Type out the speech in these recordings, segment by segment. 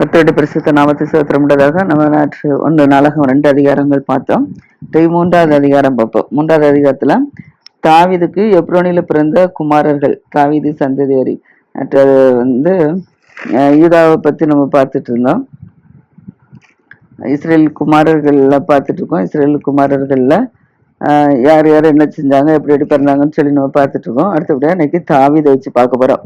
கத்தோட பரிசுத்த நாமத்தை சோத்திரமுண்டதாக நம்ம நாற்று ஒன்று நாளாக ரெண்டு அதிகாரங்கள் பார்த்தோம். மூன்றாவது அதிகாரம் பார்ப்போம். மூன்றாவது அதிகாரத்துல தாவிதுக்கு எப்ரோனில பிறந்த குமாரர்கள் தாவீது சந்ததியரி. அது வந்து யூதாவை பத்தி நம்ம பார்த்துட்டு இருந்தோம். இஸ்ரேல் குமாரர்களில் பார்த்துட்டு இருக்கோம். இஸ்ரேல் குமாரர்கள்ல யார் யார் என்ன செஞ்சாங்க எப்படி எப்படி பிறந்தாங்கன்னு சொல்லி நம்ம பார்த்துட்டு இருக்கோம். அடுத்தபடியாக இன்னைக்கு தாவீதை வச்சு பார்க்க போகிறோம்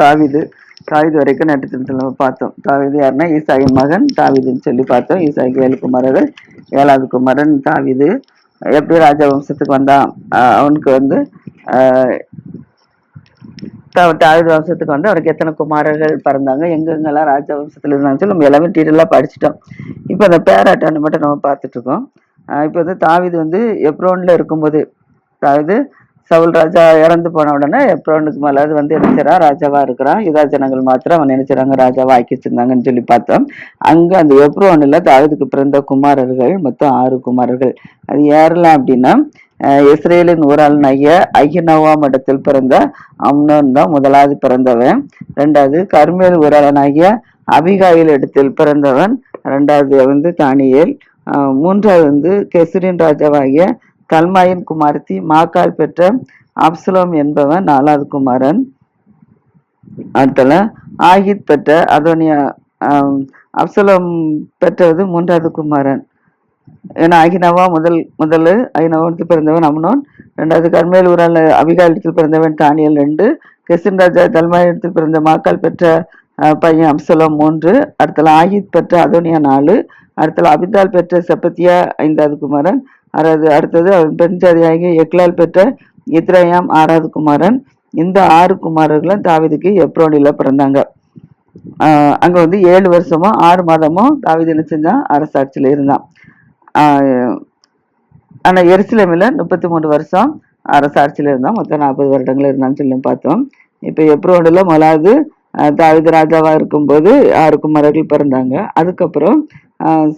தாவிது தாவிது வரைக்கும் நட்டுத்திட்டத்தில் நம்ம பார்த்தோம். தாவிது யாருன்னா? ஈசாயின் மகன். தாவீதுன்னு சொல்லி பார்த்தோம். ஈசாய்க்கு ஏழு குமாரர்கள். ஏழாவது குமாரன் தாவிது. எப்படி ராஜ வம்சத்துக்கு வந்தான். அவனுக்கு வந்து ஆஹ் தா- வம்சத்துக்கு வந்து அவருக்கு எத்தனை குமாரர்கள் பிறந்தாங்க எங்கெங்கெல்லாம் ராஜ வம்சத்தில் இருந்தாங்க சொல்லி நம்ம எல்லாமே டீட்டெயிலாக படிச்சிட்டோம். இப்போ அந்த பேராட்டான்னு மட்டும் நம்ம பார்த்துட்டு இருக்கோம். இப்போ வந்து தாவிது வந்து எப்ரோன்ல இருக்கும்போது தாவிது சவுல் ராஜா இறந்து போன உடனே எப்ரோனுக்கு மேலாவது வந்து நினைச்சரா ராஜாவா இருக்கிறான் யுதா ஜனங்கள் மாத்திரம் அவன் நினைச்சிறாங்க ராஜாவா ஆக்கி வச்சிருந்தாங்கன்னு சொல்லி பார்த்தோம். அங்க அந்த எப்ரோனில் தாவதுக்கு பிறந்த குமாரர்கள் மொத்தம் ஆறு குமாரர்கள். அது யாரெல்லாம் அப்படின்னா இஸ்ரேலின் ஊரால் நைய ஐயனோவாம் இடத்தில் பிறந்த அம்னோன் தான் முதலாவது பிறந்தவன். ரெண்டாவது கர்மேல் ஊராளனாகிய அபிகாயில் இடத்தில் பிறந்தவன். ரெண்டாவது வந்து தானியேல். மூன்றாவது வந்து கெசுரின் ராஜாவாகிய தல்மாயின் குமாரத்தி மாக்கால் பெற்ற அப்சலோம் என்பவன் நாலாவது குமாரன். அடுத்தல ஆகித் பெற்ற அதோனியா அப்சலோம் பெற்றது மூன்றாவது குமாரன். ஏன்னா அகினவா முதல் முதல் அகினவாவுக்கு பிறந்தவன் அம்னோன். ரெண்டாவது கர்மேல் ஊரால் அபிகாலத்தில் பிறந்தவன் தானியல் ரெண்டு. கெசின் ராஜா தல்மாயத்தில் பிறந்த மாக்கால் பெற்ற பையன் அம்சலம் மூன்று. அடுத்தல ஆகித் பெற்ற அதோனியா நாலு. அடுத்தல அபிதால் பெற்ற செப்பத்தியா ஐந்தாவது குமாரன். அதாவது அடுத்தது பெண்சாதியாகிய எக்லால் பெற்ற இத்ரயாம் ஆறாவது குமாரன் இந்த ஆறு குமாரர்களும் தாவிதுக்கு எப்ரோனில பிறந்தாங்க. ஆஹ் அங்க வந்து ஏழு வருஷமும் ஆறு மாதமும் தாவிது என்ன செஞ்சான் அரசாட்சியில இருந்தான். ஆனா எருசலேமில் முப்பத்தி மூணு வருஷம் அரசாட்சியில இருந்தான். மொத்தம் நாற்பது வருடங்கள் இருந்தான்னு சொல்லி பார்த்தோம். இப்போ எப்ரோனில் முதலாவது தாவிது ராஜாவாக ராஜாவா இருக்கும்போது ஆறு குமாரர்கள் பிறந்தாங்க. அதுக்கப்புறம்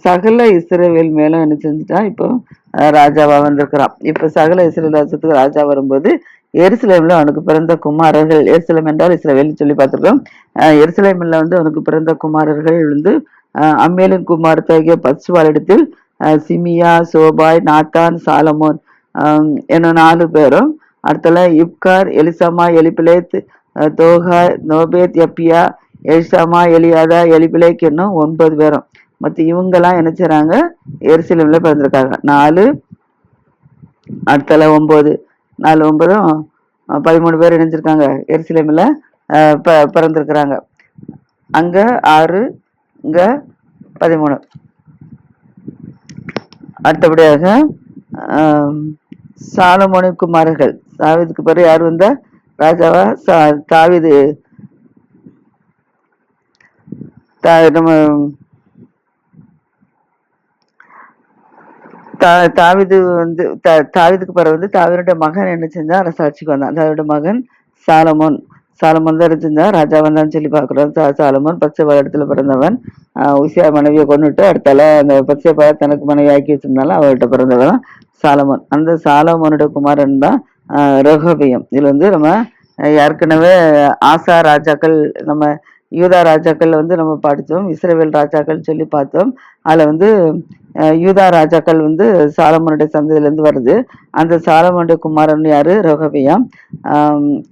சகல இஸ்ரேவேல் மேலும் என்ன செஞ்சுட்டா? இப்போ ராஜாவாக ராஜாவா வந்திருக்கிறான். இப்போ சகல இஸ்ரேல் ராஜ்யத்துக்கு ராஜா வரும்போது எருசலேம்ல அவனுக்கு பிறந்த குமாரர்கள் எருசலேம் என்றால் இஸ்ரவேல் சொல்லி பார்த்துருக்கோம். எருசலேமில் வந்து அவனுக்கு பிறந்த குமாரர்கள் வந்து ஆஹ் அம்மேலின் குமாரத்தாகிய பத்சுவாலிடத்தில் சிமியா சோபாய் நாத்தான் சாலமோன் என்னும் நாலு பேரும் அடுத்தல இப்கார் எலிசமா எலிபிலேத் தோகா நோபேத் எப்பியா எலிசமா எலியாதா எலிபிலேக் என்னும் ஒன்பது பேரும். மற்ற இவங்கெல்லாம் என்ன செய்றாங்க? எருசலேம்ல பிறந்திருக்காங்க. நாலு அடுத்தல ஒன்பது நாலு ஒன்பதும் பதிமூணு பேர் இணைஞ்சிருக்காங்க. எருசலேமில் ப பிறந்திருக்கிறாங்க. அங்க ஆறு இங்க பதிமூணு. அடுத்தபடியாக சாலமோனி குமார்கள் குமாரர்கள். பிறகு யார் வந்தா? ராஜாவா? சா தாவிது. தா நம்ம தா தாவிது வந்து தா தாவீதுக்கு பிறகு வந்து தாவீதுடைய மகன் என்ன செஞ்சான் அரசாட்சிக்கு வந்தான் தாவிதோட மகன் சாலமோன். சாலமோன் தான் என்ன செஞ்சான் ராஜா வந்தான்னு சொல்லி பார்க்குறோம். சா சாலமோன் பச்சை இடத்துல பிறந்தவன். உசியா மனைவியை கொண்டுட்டு அடுத்தால அந்த பச்சை பய தனக்கு மனைவி ஆக்கி வச்சிருந்தாலும் அவர்கிட்ட பிறந்தவன் சாலமோன். அந்த சாலமோனுடைய குமாரன் தான் ரகோபியம். இதில் வந்து நம்ம ஏற்கனவே ஆசா ராஜாக்கள் நம்ம யூதா ராஜாக்கள் வந்து நம்ம படித்தோம். இஸ்ரேவேல் ராஜாக்கள் சொல்லி பார்த்தோம். அதில் வந்து யூதா ராஜாக்கள் வந்து சாலமனுடைய சந்ததியிலேருந்து வருது. அந்த சாலமனுடைய குமாரன் யாரு? ரோகபியாம்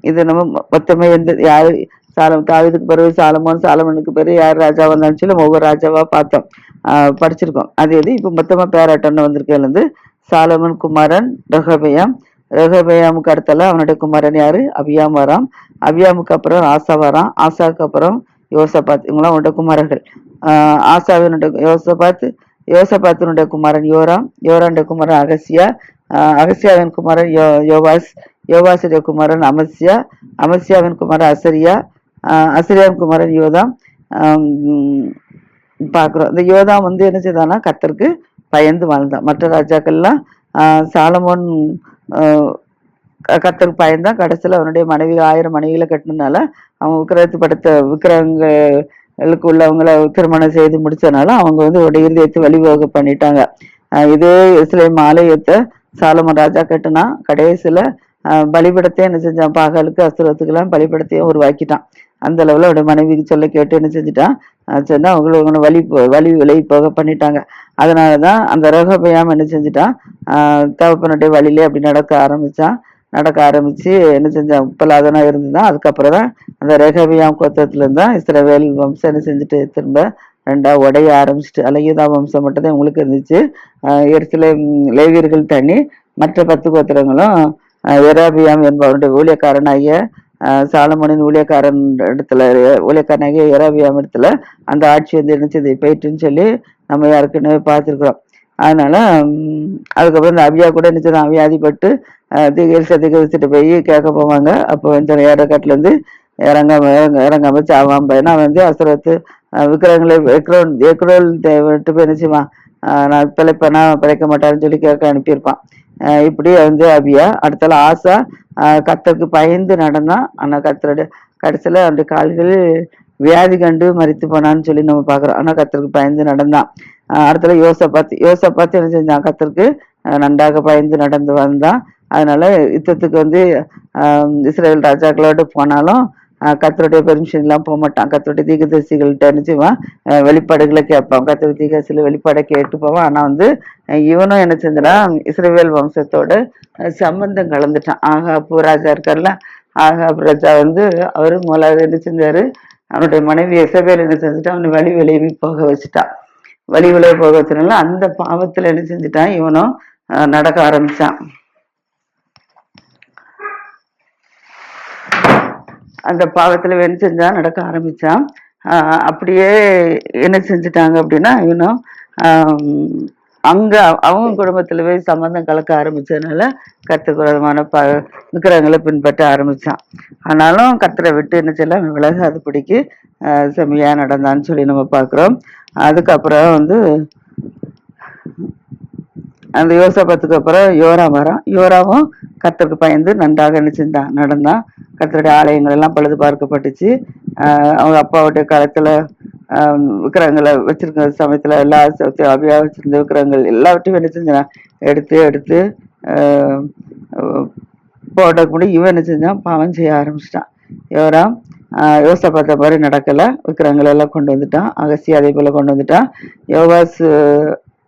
இது நம்ம மொத்தமே எந்த யாரு? சாலம் தாவிதுக்கு பிறகு சாலமோன் சாலமனுக்கு பிறகு யார் ராஜா வந்தான்னு சொல்லி ஒவ்வொரு ராஜாவாக பார்த்தோம். படிச்சிருக்கோம். அது இது இப்போ மொத்தமாக பேராட்டம்னு வந்திருக்கிறது சாலமன் குமாரன் ரெகபயாம் ரெகபயாமுக்கு அடுத்தால அவனுடைய குமாரன் யாரு? அபியாம் வரான் அபியாமுக்கு அப்புறம் ஆசா வரான். ஆசாவுக்கு அப்புறம் யோசபாத். இவங்களாம் அவனுடைய குமாரர்கள். ஆசாவினுடைய யோசபாத் யோசபாத்தினுடைய குமாரன் யோராம் யோரானுடைய குமாரன் அகசியா அகசியாவின் குமாரன் யோ யோவாஸ் யோவாசுடைய குமாரன் அமசியா அமசியாவின் குமாரன் அசரியா அசரியாவின் குமாரன் யோதாம். பார்க்குறோம். இந்த யோதாம் வந்து என்ன செய்தான்னா கத்தருக்கு பயந்து வாழ்ந்தான். மற்ற ராஜாக்கள்லாம் சாலமோன் கத்தருக்கு க- பயந்தான். கடைசியில் அவனுடைய மனைவி ஆயிரம் மனைவிகளை கட்டினதுனால அவன் விக்கிரகத்து படுத்த விக்கிரகங்கள் உள்ளவங்களை திருமணம் செய்து முடிச்சதுனால அவங்க வந்து ஒரு இருதயத்தை வழிவகை பண்ணிட்டாங்க. இதே இஸ்லேம் ஆலயத்தை சாலமன் ராஜா கட்டுனா கடைசியில் பலிபடத்தையும் என்ன செஞ்சான்? பாகலுக்கு அசுரத்துக்கெல்லாம் பலிபடத்தையும் உருவாக்கிட்டான். அந்த அளவில் அவருடைய மனைவிக்கு சொல்ல கேட்டு என்ன செஞ்சுட்டான்? சொன்னால் சொன்னா அவங்களை வழி வழி விலை போக பண்ணிட்டாங்க. அதனாலதான் அந்த ரகபயாம் என்ன செஞ்சுட்டான்? தகப்பனுடைய வழியிலே அப்படி நடக்க ஆரம்பித்தான் நடக்க ஆரம்பித்து என்ன செஞ்சான் உப்பலாதனா இருந்துதான். அதுக்கப்புறம் தான் அந்த ரேகவியாம் கோத்திரத்துல இருந்தா இஸ்ரவேல் வம்சம் என்ன செஞ்சுட்டு திரும்ப ரெண்டா உடைய ஆரம்பிச்சுட்டு அலையுதா வம்சம் மட்டும்தான் உங்களுக்கு இருந்துச்சு. எரிசில லேவியர்கள் தனி மற்ற பத்து கோத்திரங்களும் ஆஹ் எராபியாம் என்பவருடைய ஊழியக்காரனாகிய சாலமோனின் ஊழியக்காரன் இடத்துல ஊழியக்காரனாகிய எராபியாம் இடத்துல அந்த ஆட்சி வந்து என்னச்சது போயிட்டுன்னு சொல்லி நம்ம யாருக்குன்னு பார்த்துருக்குறோம். அதனால் அதுக்கப்புறம் இந்த அவியா கூட என்னச்சது வியாதிப்பட்டு திகழ்ச்சி திகழ்ச்சிட்டு போய் கேட்க போவாங்க. அப்போ இந்த ஏறக்காட்டுல இருந்து இறங்காம இறங்க- இறங்காம சாவான் பையனா அவன் வந்து அசுரத்து ஆஹ் விக்கிரகங்களை எக்ரோல் எக்ரோல் விட்டு போய் நினச்சிவான் நான் பிழைப்பேனா பிழைக்க மாட்டான்னு சொல்லி கேட்க அனுப்பியிருப்பான். இப்படி வந்து அபியா அடுத்தால ஆசா கத்தருக்கு பயந்து நடந்தான். ஆனால் கத்தரோட கடைசியில் அந்த கால்கள் வியாதி கண்டு மறித்து போனான்னு சொல்லி நம்ம பார்க்குறோம். ஆனால் கத்தருக்கு பயந்து நடந்தான். அடுத்தது ஆஹ் பார்த்து யோசப்பாத்து யோசப்பாத்து என்ன செஞ்சான்? கத்தருக்கு நன்றாக பயந்து நடந்து வந்தான். அதனால யுத்தத்துக்கு வந்து இஸ்ரேல் ராஜாக்களோட போனாலும் கத்தருடைய பெர்மிஷன் எல்லாம் போக மாட்டான் கத்தருடைய தீகதரிசிகள்கிட்ட என்ன செய்வான்? வெளிப்பாடுகளை கேட்பான். கத்தருடைய தீகசில வெளிப்பாடை கேட்டு போவான். ஆனால் வந்து இவனும் என்ன செஞ்சான் இஸ்ரேவேல் வம்சத்தோட சம்பந்தம் கலந்துட்டான். ஆகா ராஜா இருக்கார்ல ஆகா ராஜா வந்து அவரு முதலாவது என்ன செஞ்சாரு? அவனுடைய மனைவி எசபேல் என்ன செஞ்சுட்டான்? அவனை வழி விளைவி போக வச்சுட்டான். வழி விளைவி போக வச்சனால அந்த பாவத்துல என்ன செஞ்சுட்டான்? இவனும் ஆஹ் நடக்க ஆரம்பிச்சான். அந்த பாவத்துல என்ன செஞ்சான்? நடக்க ஆரம்பிச்சான். ஆஹ் அப்படியே என்ன செஞ்சுட்டாங்க அப்படின்னா இவனும் ஆஹ் அங்க அவங்க குடும்பத்துல போய் சம்பந்தம் கலக்க ஆரம்பிச்சதுனால கத்துக்குறதமான ப விக்கிரகங்களை பின்பற்ற ஆரம்பிச்சான். ஆனாலும் கத்தரை விட்டு என்ன செய்யலாம் அவன் அது பிடிக்கு செம்மையா நடந்தான்னு சொல்லி நம்ம பாக்குறோம் அதுக்கப்புறம் வந்து அந்த யோசபத்துக்கு அப்புறம் யோரா வரான். யோராவும் கத்தருக்கு பயந்து நன்றாக என்ன நடந்தான். கத்தருடைய ஆலயங்கள் எல்லாம் பழுது பார்க்கப்பட்டுச்சு. அவங்க அப்பாவுடைய காலத்துல விக்கிரகங்களை வச்சிருக்க சமயத்தில் எல்லா ச- அபியா வச்சிருந்த விக்கிரகங்கள் எல்லாவற்றையும் என்ன செஞ்சான் எடுத்து எடுத்து போட்ட ஆஹ் போட்டதுக்கு இவன் என்ன செஞ்சான்? பாவம் செய்ய ஆரம்பிச்சிட்டான். யோராம் யோசை பார்த்த மாதிரி நடக்கலை. விக்கிரகங்கள் எல்லாம் கொண்டு வந்துட்டான். அகசி அதே போல் கொண்டு வந்துட்டான். யோகாஸ்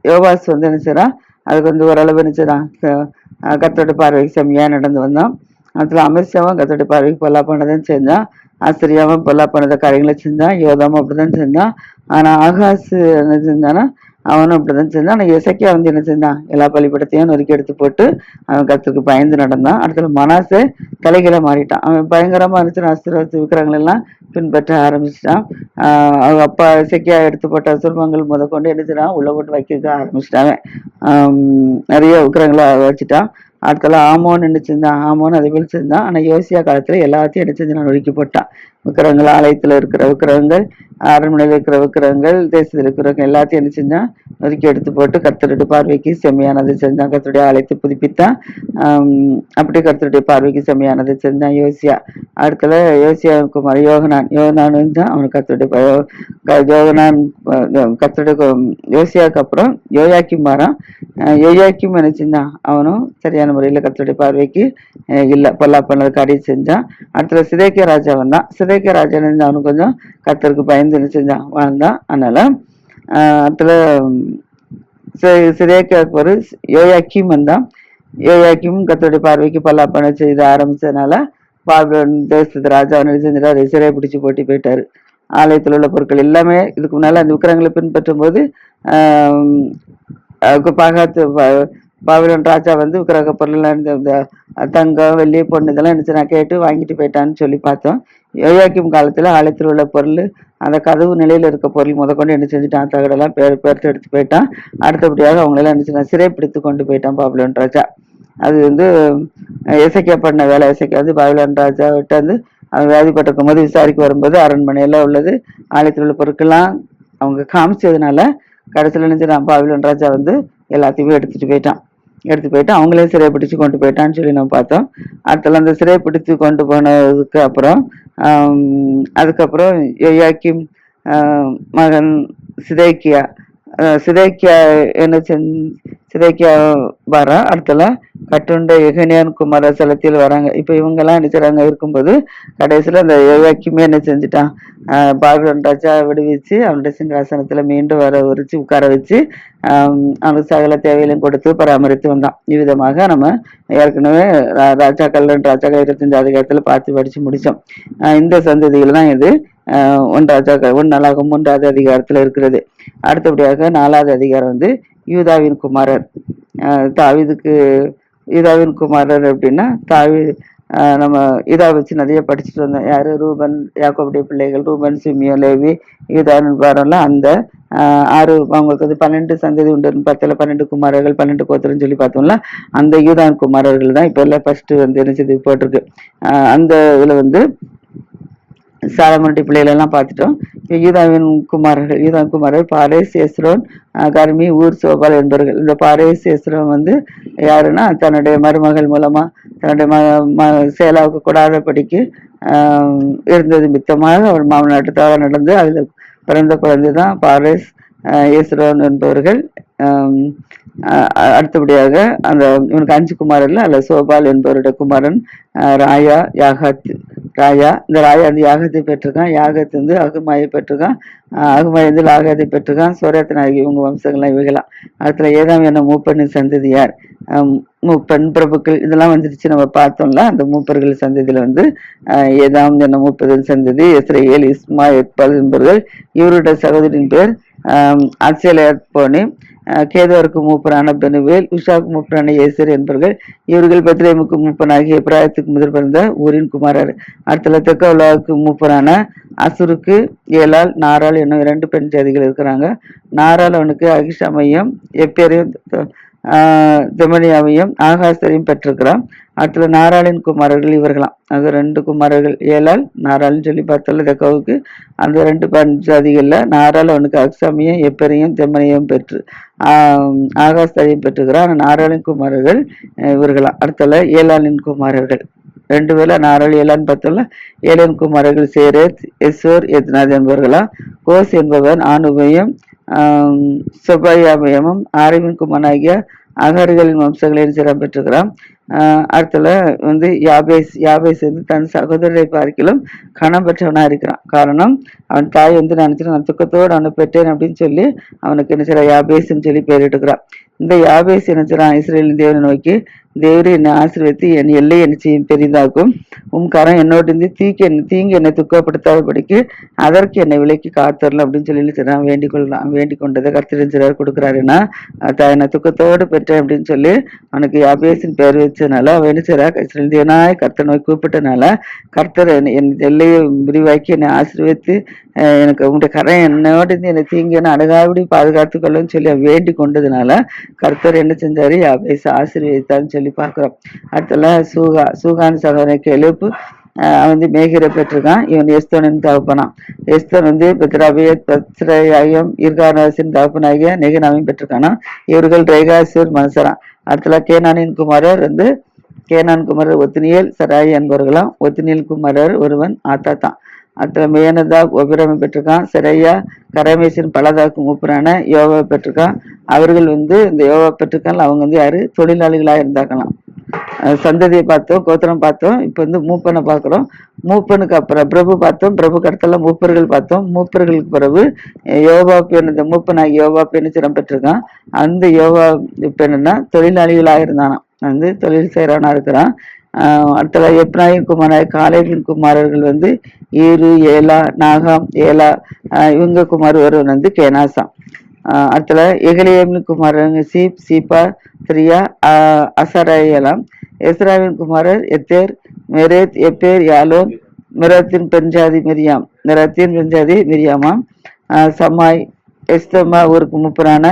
யோகாஸ் வந்து என்ன செய்றான்? அதுக்கு வந்து ஓரளவு நினைச்சதான் கத்தோட பார்வைக்கு செம்மையாக நடந்து வந்தான். அதில் அமித்ஷாவும் கத்தோட பார்வைக்கு பொல்லா பண்ணதான் செஞ்சான். ஆசிரியாவும் பொல்லா பண்ணத காரியங்களை செஞ்சான் யோதாவும் அப்படிதான் செஞ்சான். ஆனா ஆகாஸ் என்ன செஞ்சானா அவனும் அப்படிதான் செஞ்சான். ஆனா இசைக்கே வந்து என்ன செஞ்சான்? எல்லா பள்ளிப்படத்தையும் நொறுக்கி எடுத்து போட்டு அவன் கத்துக்கு பயந்து நடந்தான். அடுத்தது மனாசே தலைகளை மாறிட்டான். அவன் பயங்கரமா இருந்துச்சு ஆசீர்வாதத்து விக்கிரங்கள் எல்லாம் பின்பற்ற ஆரம்பிச்சிட்டான். அவங்க அப்பா இசைக்கா எடுத்து போட்ட சுருமங்கள் முத கொண்டு என்ன செய்றான்? உள்ள போட்டு வைக்க ஆரம்பிச்சிட்டான். நிறைய விக்கிரங்களை வச்சுட்டான். ஆட்கள் ஆமோன்னு என்ன செஞ்சான் ஆமோன்னு அதை போல செஞ்சான் ஆனா யோசியா காலத்துல எல்லாத்தையும் என்ன செஞ்சான் ஒழுக்கி போட்டான். விக்கிரகங்கள் ஆலயத்துல இருக்கிற விக்கிரகங்கள் அரண்மனையில் இருக்கிற விக்கிரகங்கள் தேசத்தில் இருக்கிறவங்க எல்லாத்தையும் என்ன செஞ்சான் நொறுக்கி எடுத்து போட்டு கர்த்தருடைய பார்வைக்கு செம்மையானது செஞ்சான். கர்த்தருடைய ஆலயத்தை புதுப்பித்தான். அப்படியே அப்படி கர்த்தருடைய பார்வைக்கு செம்மையானது செஞ்சான் யோசியா. அடுத்தது யோசியா குமார் யோகனான். யோகனான் தான் அவனுக்கு கர்த்தருடைய யோகனான் கர்த்தருடைய யோசியாவுக்கு அப்புறம் யோயாக்கி மாறான். ஏயாக்கியும் என்ன செஞ்சான்? அவனும் சரியான முறையில் கத்தருடைய பார்வைக்கு இல்லை இல்ல பொல்லா பண்ணது காரியம் செஞ்சான். அடுத்தது சிதைக்கிய ராஜா வந்தான். சிதைக்கிய ராஜா என்ன அவனுக்கு கொஞ்சம் கத்தருக்கு பயந்து என்ன செஞ்சான்? வாழ்ந்தான். அதனால ஆஹ் அடுத்தது சிதைக்கியாவுக்கு ஒரு ஏயாக்கியும் வந்தான். ஏயாக்கியும் கத்தருடைய பார்வைக்கு பல்லாப்பனை செய்து ஆரம்பிச்சதுனால பாபிலோன் தேசத்து ராஜா என்ன அதை சிறையை பிடிச்சி போட்டி போயிட்டாரு. ஆலயத்தில் உள்ள பொருட்கள் எல்லாமே இதுக்கு முன்னால் அந்த விக்கிரங்களை பின்பற்றும் போது பாகாத்து பாபிலோன் ராஜா வந்து கிரக பொருள் இந்த இந்த தங்கம் வெள்ளி பொண்ணு இதெல்லாம் நினைச்சு நான் கேட்டு வாங்கிட்டு போயிட்டான்னு சொல்லி பார்த்தோம். யோயாக்கிம் காலத்தில் ஆலயத்தில் உள்ள பொருள் அந்த கதவு நிலையில் இருக்க பொருள் முதற்கொண்டு என்ன செஞ்சுட்டான் தகடெல்லாம் பேர் பேர்த்து எடுத்து போயிட்டான். அடுத்தபடியாக அவங்களெல்லாம் என்ன செஞ்சான் சிறைப்பிடித்து கொண்டு போயிட்டான் பாபிலோன் ராஜா. அது வந்து இசைக்கா பண்ண வேலை இசைக்கா வந்து பாபிலோன் ராஜா விட்டு வந்து அவன் வியாதிப்பட்டிருக்கும் போது விசாரிக்க வரும்போது அரண்மனையில் உள்ளது ஆலயத்தில் உள்ள பொருட்கள்லாம் அவங்க காமிச்சதுனால கடைசியில் நினைச்சிடான் பாபிலோன் ராஜா வந்து எல்லாத்தையுமே எடுத்துட்டு போயிட்டான் எடுத்து போயிட்டு அவங்களே சிறைப்பிடிச்சு கொண்டு போயிட்டான்னு சொல்லி நம்ம பார்த்தோம் அடுத்தல அந்த சிறைப்பிடித்து கொண்டு போனதுக்கு அப்புறம் அதுக்கப்புறம் யோயாக்கிம் மகன் சிதைக்கியா சிதைக்கியா என்ன செஞ் சிதைக்கியா வரா அடுத்தல கட்டுண்ட எகனியான் குமாரசலத்தில் வராங்க. இப்போ இவங்கெல்லாம் என்ன இருக்கும்போது கடைசியில் அந்த யோயாக்கியுமே என்ன செஞ்சுட்டான். ஆஹ் ராஜா விடுவிச்சு அவனுடைய சிங்காசனத்தில் மீண்டும் வர உரிச்சு உட்கார வச்சு அவனுக்கு சகல தேவையிலும் கொடுத்து பராமரித்து வந்தான். இவ்விதமாக நம்ம ஏற்கனவே ரா- ராஜாக்கள் ராஜா ராஜாக்கள் இருபத்தஞ்சு அதிகாரத்தில் பார்த்து படித்து முடித்தோம் இந்த சந்ததிகள் தான் இது ஒன்றாவது ஒன் மூன்றாவது அதிகாரத்தில் இருக்கிறது. அடுத்தபடியாக நாலாவது அதிகாரம் வந்து யூதாவின் குமாரர். தாவிதுக்கு யூதாவின் குமாரர் அப்படின்னா தாவி நம்ம இதா வச்சு நிறைய படிச்சுட்டு வந்தோம். யார்? ரூபன் யாக்கோபுடைய பிள்ளைகள் ரூபன் சிமியோ லேவி யூதாவின் குமாரர்ல அந்த ஆறு அவங்களுக்கு வந்து பன்னெண்டு சந்ததி உண்டு. பத்தில் பன்னெண்டு குமாரர்கள் பன்னெண்டு கோத்திரம்னு சொல்லி பார்த்தோம்ல அந்த யூதான் குமாரர்கள் தான் இப்போ எல்லாம் ஃபஸ்ட்டு வந்து என்ன செய்து போட்டிருக்கு அந்த இதில் வந்து சாலமனுடைய பிள்ளைகளெல்லாம் பார்த்துட்டோம். இப்ப யூதாவின் குமாரர்கள் யூதா குமாரர் பாரேஸ் எஸ்ரோன் கர்மி ஊர் சோபால் என்பவர்கள். இந்த பாரேஸ் எஸ்ரோன் வந்து யாருன்னா தன்னுடைய மருமகள் மூலமாக தன்னுடைய ம ம- சேலாவுக்கு கூடாதபடிக்கு இருந்தது மித்தமாக. அவர் மாமனாட்டு நடந்து அதில் பிறந்த குழந்தை தான் பாரேஸ் எஸ்ரோன் என்பவர்கள். அடுத்தபடியாக அந்த இவனுக்கு அஞ்சு குமாரன்ல அல்ல சோபால் என்பவருடைய குமாரன் ராயா யாகாத் ராயா. இந்த ராயா வந்து யாகத்தை பெற்றிருக்கான். யாகத்து வந்து அகுமாயை பெற்றிருக்கான். அகுமாய் வந்து லாகத்தை பெற்றிருக்கான். சோரத்தனாகி இவங்க வம்சங்கள்லாம் இவைகளாம் அடுத்துல ஏதாம் என்ன மூப்பனின் சந்ததியார் ஆஹ் மூப்பன் பிரபுக்கள் இதெல்லாம் வந்துருச்சு. நம்ம பார்த்தோம்ல அந்த மூப்பர்கள் சந்ததியில வந்து ஏதாம் என்ன மூப்பதின் சந்ததி இஸ்ரேல் இஸ்மா எக்பால் என்பவர்கள் இவருடைய சகோதரின் பேர் ஆட்சியலர் போனி. கேதவருக்கு மூப்பரான பெனுவேல் உஷாவுக்கு மூப்பரான ஏசர் என்பவர்கள் இவர்கள் பெத்ரேமுக்கு மூப்பனாகிய பிராயத்துக்கு முதல் பிறந்த ஊரின் குமாரர். தெக்க தெக்கவுலாவுக்கு மூப்பரான அசுருக்கு ஏலால் நாரால் என்னும் இரண்டு பெண் ஜாதிகள் இருக்கிறாங்க. நாரால் அவனுக்கு அகிஷாமையும் எப்பேரையும் தெமனியாவையும் ஆகாசரையும் பெற்றிருக்கிறான். அடுத்தது நாராளின் குமாரர்கள் இவர்களாம். அது ரெண்டு குமாரர்கள். ஏழால் நாராளுன்னு சொல்லி பார்த்தால தக்கவுக்கு அந்த ரெண்டு பஞ்சாதிகளில் நாரால் அவனுக்கு அக்ஸாமியும் எப்பரையும் தெம்மனையும் பெற்று ஆகாஸ்தாரியும் பெற்றுக்கிறான். ஆனால் நாராளின் குமாரர்கள் இவர்களாம். அடுத்தல ஏழாளின் குமாரர்கள். ரெண்டு வேலை நாராள் ஏழான்னு பார்த்தோம்ல ஏழன் குமாரர்கள் சேரத் எஸ்வர் எத்நாத் என்பவர்களாம். கோஸ் என்பவன் ஆணுபையும் செவ்வாயாபயமும் ஆரவின் குமாராகிய அகர்களின் வம்சங்களில் சிறம் பெற்றுக்கிறான் அடுத்தல வந்து யாபேஸ் யாபேஸ் வந்து தன் சகோதரரை பார்க்கிலும் கணம் பெற்றவனா இருக்கிறான். காரணம் அவன் தாய் வந்து நினைச்சிட்டு நான் துக்கத்தோடு அவனை பெற்றேன் அப்படின்னு சொல்லி அவனுக்கு என்ன செய்யற யாபேஸ்ன்னு சொல்லி பேரிட்டுக்கிறான் இந்த யாபேஸ் என்ன செய்றான் இஸ்ரேலின் தேவனை நோக்கி தேவரே என்னை ஆசீர்வதித்து என் எல்லை என்ன செய்யும் பெரிதாக்கும். உம் கரம் என்னோடு இருந்து தீக்கு என்ன தீங்கு என்னை துக்கப்படுத்தாதபடிக்கு அதற்கு என்னை விலைக்கு காத்தரல அப்படின்னு சொல்லி சொல்றான் வேண்டிக் கொள்ளலாம் வேண்டிக் கொண்டதை கர்த்தரிஞ்சிறார் கொடுக்குறாருன்னா தாய் நான் துக்கத்தோடு பெற்றேன் அப்படின்னு சொல்லி அவனுக்கு யாபேஸின் பேர் வச்சதுனால அவன் என்ன கர்த்தர் நோய் கூப்பிட்டனால கர்த்தர் என் எல்லையை விரிவாக்கி என்னை ஆசீர்வதித்து எனக்கு உங்களுடைய கரை என்னோட இருந்து என்னை தீங்கு என்ன பாதுகாத்து கொள்ளுன்னு சொல்லி வேண்டி கொண்டதுனால கர்த்தர் என்ன செஞ்சாரு? யாபேஸ் ஆசீர்வதித்தான்னு சொல்லி பார்க்குறோம். அடுத்தல சூகா சூகான் சகோதரனுக்கு எழுப்பு. அவன் வந்து மேகிரை பெற்றிருக்கான். இவன் எஸ்தோனின் தகப்பனான் எஸ்தோன் வந்து பெத்ராபிய பத்ரயாயம் இர்கானாசின் தகப்பனாகிய நெகினாவையும் பெற்றிருக்கானா இவர்கள் ரேகாசூர் மனசரான் அடுத்தல கேனானின் குமாரர் வந்து கேனான் குமாரர் ஒத்தினியல் சராய் என்பவர்களாம் ஒத்தினியல் குமாரர் ஒருவன் ஆத்தா தான் அடுத்த மேனதா ஒபிரமை பெற்றிருக்கான். சிறையா கரமேசின் பலதாக்கு மூப்பரான யோகா பெற்றிருக்கான். அவர்கள் வந்து இந்த யோகா பெற்றிருக்காங்க அவங்க வந்து யாரு? தொழிலாளிகளாக இருந்தாக்கலாம் சந்ததியை பார்த்தோம் கோத்திரம் பார்த்தோம் இப்போ வந்து மூப்பனை பார்க்குறோம். மூப்பனுக்கு அப்புறம் பிரபு பார்த்தோம் பிரபு கடத்தெல்லாம் மூப்பர்கள் பார்த்தோம். மூப்பர்களுக்கு பிறகு யோகா பெண் இந்த மூப்பனாகி யோகா பெண் சிறம் பெற்றிருக்கான். அந்த யோகா பெண்ணுன்னா தொழிலாளிகளாக இருந்தானாம். வந்து தொழில் செய்கிறவனா இருக்கிறான். ஆஹ் அடுத்தது எப்ராஹிம் குமாராய் காலேபின் குமாரர்கள் வந்து ஈரு ஏலா நாகாம் ஏலா இவங்க குமார் ஒருவன் வந்து கேனாசாம். ஆஹ் அடுத்தது எகலியமின் குமாரங்க சீப் சீப்பா திரியா ஆஹ் அசராயலாம். எஸ்ராவின் குமாரர் எத்தேர் மெரேத் எப்பேர் யாலோன் மிரத்தின் பெண்ஜாதி மிரியாம். மிரத்தின் பெண்ஜாதி மிரியாமாம். சம்மாய் சமாய் ஊருக்கு முப்பரான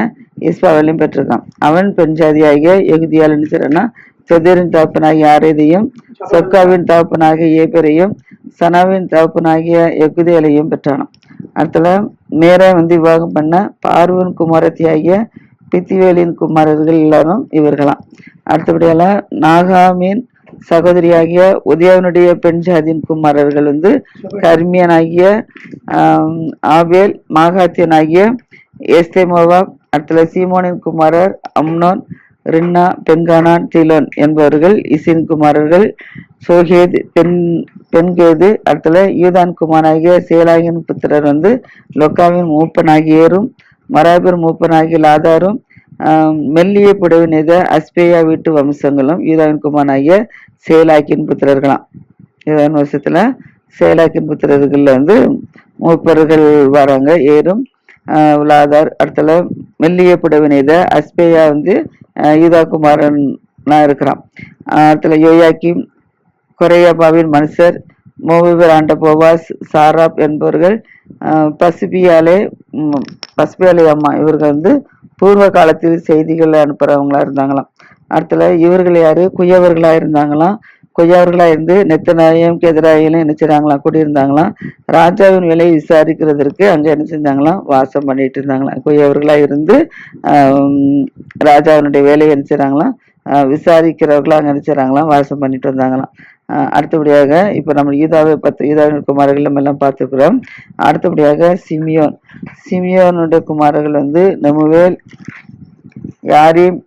இஸ்பாவலையும் பெற்றிருக்கான். அவன் பெண்ஜாதியாகிய எகுதியால் நினைச்சிறனா செதேரின் தகப்பனாகிய ஆரேதையும் சொக்காவின் தகப்பனாகிய ஏபரையும் சனாவின் தகப்பனாகிய எகுதியாலையும் பெற்றானான் அடுத்தல மேரே வந்து விவாகம் பண்ண பார்வன் குமாரத்தியாகிய பித்திவேலின் குமாரர்கள் எல்லாரும் இவர்களாம். அடுத்தபடியால நாகாமின் சகோதரியாகிய உதயவனுடைய பெண் ஜாதியின் குமாரர்கள் வந்து கர்மியனாகிய ஆபேல் மாகாத்தியனாகிய எஸ்தேமோவா அடுத்தல சீமோனின் குமாரர் அம்னோன் ரின்னா பெண்கானான் தீலோன் என்பவர்கள் இசின் குமாரர்கள் சோஹேத் பெண் பெண்கேது அடுத்தல யூதான் குமாராகிய சேலாயின் புத்திரர் வந்து லொக்காவின் மூப்பனாகியரும் மராபர் மூப்பனாகிய லாதாரும் மெல்லிய புடவு நெய்த அஸ்பேயா வீட்டு வம்சங்களும் யூதாவின் குமாராகிய சேலாக்கின் புத்திரர்களாம். யூதாவின் வருஷத்துல சேலாக்கின் புத்திரர்கள்ல வந்து மூப்பர்கள் வராங்க ஏறும். ஆஹ் லாதார் அடுத்தல மெல்லிய புடவை நெய்த அஸ்பேயா வந்து யூதா குமாரன் இருக்கிறான். அடுத்தல யோயாக்கிம் கொரையாபாவின் மனுஷர் மோவிபர் ஆண்ட போவாஸ் சாராப் என்பவர்கள் பசுபியாலே பசிபியாலே பசிபியாலே அம்மா இவர்கள் வந்து பூர்வ காலத்தில் செய்திகள் அனுப்புகிறவங்களா இருந்தாங்களாம். அடுத்தல இவர்கள் யாரு? குயவர்களா இருந்தாங்களாம். குயவர்களா இருந்து நெத்தனாயம் கெதராயிலும் என்ன செய்றாங்களாம் குடியிருந்தாங்களாம். ராஜாவின் விலையை விசாரிக்கிறதற்கு அங்க என்ன செஞ்சாங்களாம்? வாசம் பண்ணிட்டு இருந்தாங்களாம். குயவர்களா இருந்து ராஜாவினுடைய வேலையை என்ன செய்றாங்களாம் ஆஹ் விசாரிக்கிறவர்களா அங்க என்ன வாசம் பண்ணிட்டு வந்தாங்களாம். அடுத்தபடியாக இப்போ நம்ம ஈதாவை பத்து ஈதாவின் குமாரர்கள் நம்ம எல்லாம் பார்த்துக்கிறோம் அடுத்தபடியாக சிமியோன். சிமியோனுடைய குமாரர்கள் வந்து நமுவேல் யாரீம்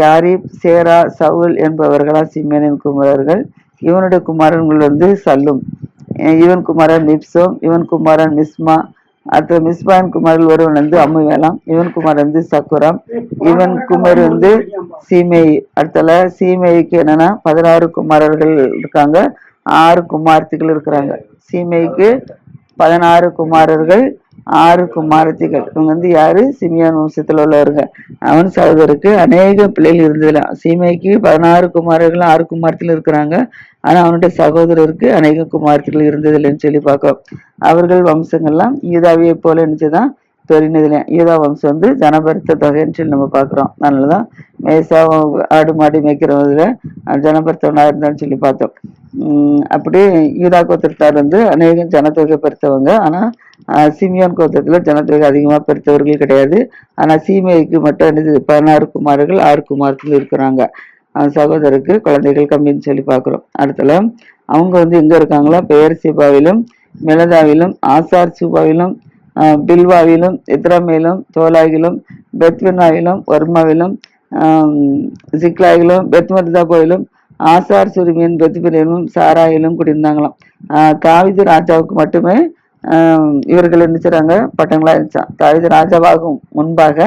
யாரீப் சேரா சவுல் என்பவர்களா சிமியோனின் குமாரர்கள். இவனுடைய குமாரன்கள் வந்து சல்லும். இவன் குமாரன் மிப்சோம் இவன் குமாரன் மிஸ்மா அடுத்த மிஸ்பான் குமாரில் ஒருவன் வந்து அம்முவேலாம் இவன் குமார் வந்து சக்குரம் இவன் குமார் வந்து சீமை. அடுத்தல சீமைக்கு என்னன்னா பதினாறு குமாரர்கள் இருக்காங்க ஆறு குமார்த்திகள் இருக்கிறாங்க. சீமைக்கு பதினாறு குமாரர்கள் ஆறு குமாரத்திகள். இவங்க வந்து யாரு? சிமியான் வம்சத்துல உள்ளவருங்க. அவன் சகோதரருக்கு அநேக பிள்ளைகள் இருந்ததுல. சீமைக்கு பதினாறு குமாரர்கள் ஆறு குமாரத்தில் இருக்கிறாங்க. ஆனா அவனுடைய சகோதரருக்கு அநேக குமாரத்திகள் இருந்ததில்லைன்னு சொல்லி பார்க்கிறோம். அவர்கள் வம்சங்கள்லாம் யூதாவியை போல நினைச்சுதான் பெருநிதில யூதா வம்சம் வந்து ஜனபரித்த தொகைன்னு சொல்லி நம்ம பார்க்கிறோம் அதனாலதான் மேசா ஆடு மாடு மேய்க்கிறவங்க ஜனபரித்தவனா இருந்தான்னு சொல்லி பார்த்தோம். அப்படி யூதா கோத்திரத்தார் வந்து அநேகம் ஜனத்தொகை பெருத்தவங்க ஆனால் சிமியான் கோத்திரத்தில் ஜனத்தொகை அதிகமாக பெருத்தவர்கள் கிடையாது. ஆனால் சீமைக்கு மட்டும் என்னது பதினாறு குமார்கள் ஆறு குமாரத்தில் இருக்கிறாங்க. அவன் சகோதரருக்கு குழந்தைகள் கம்மின்னு சொல்லி பார்க்குறோம் அடுத்தல அவங்க வந்து எங்கே இருக்காங்களா பெயர் சிபாவிலும் மெலதாவிலும் ஆசார் சூபாவிலும் பில்வாவிலும் இத்ரமேலும் தோலாகிலும் பெத்வினாயிலும் வர்மாவிலும் சிக்லாயிலும் சிக்லாகிலும் பெத்மர்தாபோவிலும் ஆசார் சுருமியின் பெத்பிரேலும் சாராயிலும் குடியிருந்தாங்களாம். ஆஹ் ராஜாவுக்கு மட்டுமே இவர்கள் என்ன செய்றாங்க? பட்டங்களா இருந்துச்சான் தாவீது ராஜாவாகும் முன்பாக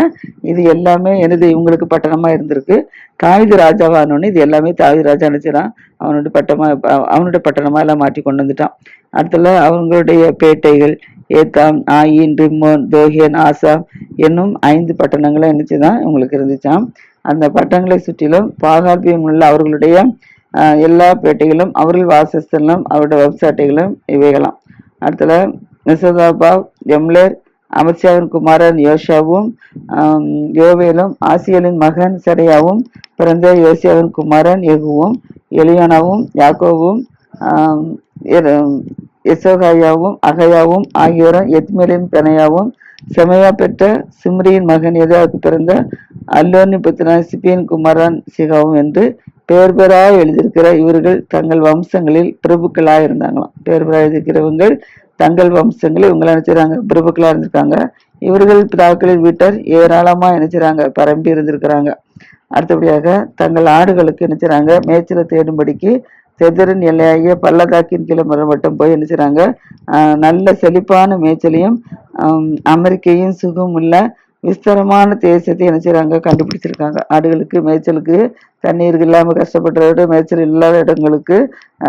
இது எல்லாமே எனது இவங்களுக்கு பட்டணமா இருந்திருக்கு. தாவீது ராஜாவானோன்னு இது எல்லாமே தாவீது ராஜா நினைச்சிடான் அவனுடைய பட்டமா அவனுடைய பட்டணமா எல்லாம் மாற்றி கொண்டு வந்துட்டான். அடுத்துல அவங்களுடைய பேட்டைகள் ஏத்தாம் ஆயின் ரிம்மோன் தோஹியன் ஆசா என்னும் ஐந்து பட்டணங்களும் என்னச்சுதான் இவங்களுக்கு இருந்துச்சாம். அந்த பட்டணங்களை சுற்றிலும் பாகார்பியம் உள்ள அவர்களுடைய எல்லா பேட்டைகளும் அவர்கள் வாசஸ்தலம் அவருடைய வெப்சைட்டுகளும் இவைகளாம். அடுத்தல நிசதாபா எம்லேர் அமித்ஷாவின் குமாரன் யோஷாவும் யோவேலும் ஆசியலின் மகன் சரையாவும் பிறந்த யோசியாவின் குமாரன் எகுவும் எலியானாவும் யாக்கோவும் எசோகாயாவும் அகையாவும் ஆகியோரும் எத்மேலின் பெனையாவும் செமையா பெற்ற சிம்ரியின் மகன் எதாவுக்கு பிறந்த அல்லோனி புத்திரா சிபியன் குமாரன் சிகாவும் என்று பேர் பேராக எழுதியிருக்கிற இவர்கள் தங்கள் வம்சங்களில் பிரபுக்களாக இருந்தாங்களாம். பேர் பேராக எழுதியிருக்கிறவங்க தங்கள் வம்சங்களில் இவங்க நினைச்சாங்க பிரபுக்களாக இருந்திருக்காங்க. இவர்கள் பிதாக்களின் வீட்டர் ஏராளமாக நினைச்சாங்க பரம்பி இருந்திருக்கிறாங்க. அடுத்தபடியாக தங்கள் ஆடுகளுக்கு நினைச்சாங்க மேய்ச்சலை தேடும்படிக்கு செதறின் எல்லையாகிய பள்ளத்தாக்கின் கிளம்புற மட்டும் போய் நினைச்சாங்க நல்ல செழிப்பான மேய்ச்சலையும் அமெரிக்கையும் அமெரிக்கையும் சுகமுள்ள விஸ்தரமான தேசத்தை என்ன செய்கிறாங்க கண்டுபிடிச்சிருக்காங்க. ஆடுகளுக்கு மேய்ச்சலுக்கு தண்ணீர் இல்லாமல் கஷ்டப்படுற இடம் மேய்ச்சல் இல்லாத இடங்களுக்கு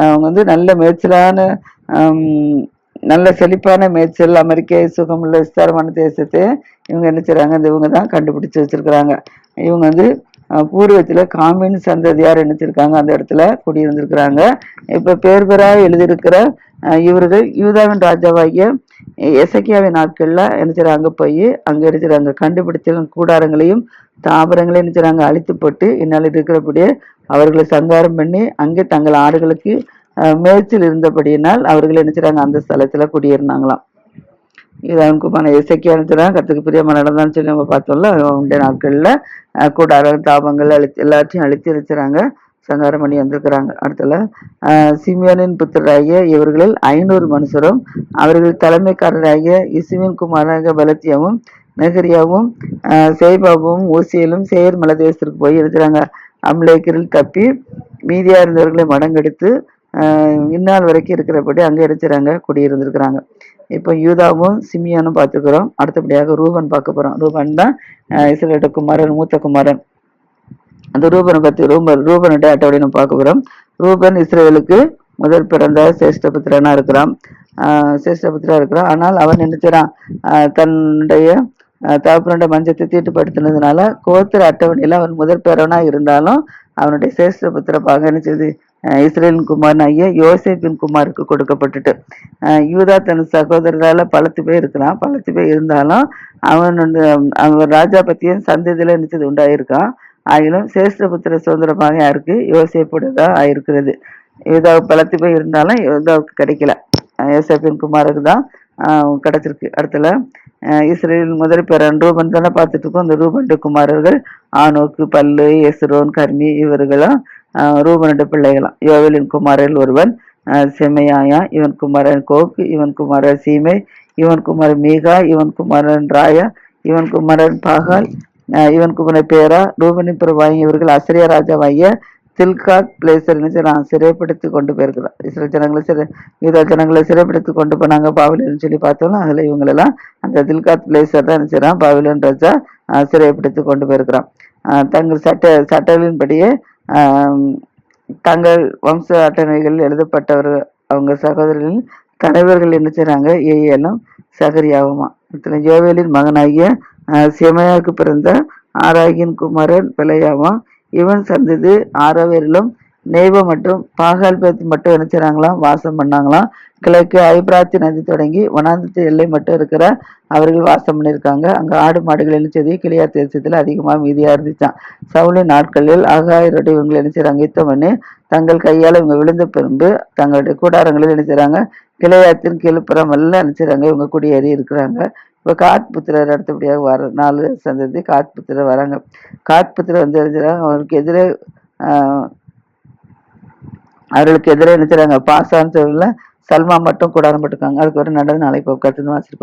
அவங்க வந்து நல்ல மேய்ச்சலான நல்ல செழிப்பான மேய்ச்சல் அமெரிக்க சுகமுள்ள விஸ்தாரமான தேசத்தை இவங்க என்ன செய்கிறாங்க இந்த இவங்க தான் கண்டுபிடிச்சு வச்சிருக்கிறாங்க. இவங்க வந்து பூர்வத்தில் காமின் சந்ததியார் நினைச்சிருக்காங்க அந்த இடத்துல குடியிருந்திருக்கிறாங்க. இப்போ பேர் பெறாக எழுதியிருக்கிற இவர்கள் யூதாவின் ராஜாவாகிய எசக்கியாவின் நாட்களில் என்ன போய் அங்கே இருக்கிறாங்க கண்டுபிடிச்ச கூடாரங்களையும் தாவரங்களையும் என்ன செய்றாங்க அழித்து போட்டு இந்நாள் இருக்கிறபடியே அவர்களை சங்காரம் பண்ணி அங்கே தங்கள் ஆடுகளுக்கு மேய்ச்சல் இருந்தபடியினால் அவர்கள் என்ன அந்த ஸ்தலத்தில் குடியிருந்தாங்களாம். இதான் குமான இசைக்கியானதுதான் கத்துக்கு பிரியமா நடந்தான்னு சொல்லி நம்ம பார்த்தோம்ல. அவங்களுடைய நாட்களில். கூடாரம் தாபங்கள் அழித்து எல்லாத்தையும் அழித்து அழிச்சுறாங்க சங்காரம் பண்ணி வந்திருக்கிறாங்க. அடுத்தல சிமியானின் சிமியோனின் இவர்களில் ஐநூறு மனுஷரும் அவர்கள் தலைமைக்காரராகிய இசுவின் குமாராக பலத்தியமும் நெகரியாவும் ஆஹ் சேபாவும் ஊசியலும் சேர் மலதேசத்திற்கு போய் இருக்கிறாங்க அம்லேக்கரில் தப்பி மீதியா இருந்தவர்களை மடங்கெடுத்து இந்நாள் வரைக்கும் இருக்கிறபடி அங்கே இருக்கிறாங்க குடியிருந்திருக்கிறாங்க. இப்போ யூதாவும் சிமியானும் பார்த்துக்கிறோம் அடுத்தபடியாக ரூபன் பார்க்க போகிறோம் ரூபன் தான் இஸ்ரேட்ட குமாரன் மூத்த குமாரன். அந்த ரூபனை பற்றி ரூபன் ரூபனுடைய அட்டவணை நம்ம பார்க்க போகிறோம் ரூபன் இஸ்ரேலுக்கு முதல் பிறந்த சேஷ்டபுத்திரனாக இருக்கிறான். சேஷ்டபுத்திரா இருக்கிறான். ஆனால் அவன் நினைச்சிறான் தன்னுடைய தகப்பனுடைய மஞ்சத்தை தீட்டுப்படுத்தினதுனால கோத்திர அட்டவணையில் அவன் முதல் பேரவனாக இருந்தாலும் அவனுடைய சேஷ்டபுத்திர பாக நினைச்சது இஸ்ரேலின் குமாரன் ஐயா யோசேப்பின் குமாருக்கு கொடுக்கப்பட்டுட்டு. யூதா தன் சகோதரரால் பலத்து பேர் இருக்கிறான் பலத்து பேர் இருந்தாலும் அவன் வந்து அவன் ராஜா பத்தியும் சந்ததியில் நினைச்சது உண்டாயிருக்கான். ஆகிலும் சேஷ்டபுத்திர சுதந்திரமாக யாருக்கு? யோசேப்புடையதான் ஆயிருக்கிறது. யூதாவுக்கு பலத்து பேர் இருந்தாலும் யூதாவுக்கு கிடைக்கல. யோசேப்பின் குமாருக்கு தான் கிடைச்சிருக்கு. அடுத்துல இஸ்ரேல் முதல் பிறன் ரூபன் தானே பார்த்துட்டு இருக்கோம். அந்த ரூபனுடைய குமாரர்கள் ஆனோக்கு பல்லு எஸ்ரோன் கர்மி இவர்களும் ஆஹ் ரூபனுடைய பிள்ளைகளாம். யோவேலின் குமாரில் ஒருவன் செமையாயா இவன் குமாரன் கோக் இவன் குமாரன் சீமை இவன் குமாரன் மீகா இவன் குமாரன் ராயா இவன் குமாரன் பாகால் இவன் குமாரன் பேரா ரூபனின் பிரபாயம் இவர்கள் அசிரியா ராஜாவாகிய தில்காத் பிளேசர் நான் சிறைப்படுத்தி கொண்டு போயிருக்கிறான் இஸ்ரோ ஜனங்களை சிறை யூதா ஜனங்களை சிறைப்படுத்தி கொண்டு போனாங்க பாவிலன்னு சொல்லி பார்த்தோம்னா அதில் இவங்களெல்லாம் அந்த தில்காத் பிளேசர் தான் நினைச்சிடறான் பாவிலன் ராஜா சிறைப்படுத்தி கொண்டு போயிருக்கிறான். தங்கள் சட்ட சட்டங்களின்படியே தங்கள் வம்ச அட்டவணைகளில் எழுதப்பட்டவர் அவங்க சகோதரர்களின் தலைவர்கள் என்ன செய்கிறாங்க ஏஎலும் சகரியாவுமா இத்தனை யோவேலின் மகனாகிய செமையாவுக்கு பிறந்த ஆராகின் குமாரன் பிழையாமா இவன் சந்தது ஆரோவேரிலும் நெய்வ மற்றும் பாகால்பேத்து மட்டும் என்ன செய்கிறாங்களாம் வாசம் பண்ணாங்களாம். கிழக்கு ஐப்ராத்தி நதி தொடங்கி வனாந்தத்து எல்லை மட்டும் இருக்கிற அவர்கள் வாசம் பண்ணியிருக்காங்க. அங்கே ஆடு மாடுகள் என்ன செய்து கிளியா தேசத்தில் அதிகமாக மீதியாக இருந்துச்சான் சவுளி நாட்களில் ஆகாயரோட இவங்க என்ன செய்கிறாங்க யுத்தம் பண்ணி தங்கள் கையால் இவங்க விழுந்த பிறகு தங்களுடைய கூடாரங்களில் என்ன செய்கிறாங்க கிளையாத்தின் கீழ்ப்புறம் எல்லாம் என்ன செய்கிறாங்க இவங்க குடியேறி இருக்கிறாங்க. இப்போ காத் புத்திரர் அடுத்தபடியாக வர நாலு சந்ததி காத் புத்திரர் வராங்க. காத் புத்திரர் வந்து எழுதுறாங்க அவருக்கு எதிரே அவர்களுக்கு எதிரே நினைச்சாங்க பாசான்னு சொல்லல சல்மா மட்டும் கூடாரம் போட்டுக்காங்க அதுக்கு ஒரு நடந்து நாளைக்கு கற்றுந்து வாசிப்பார்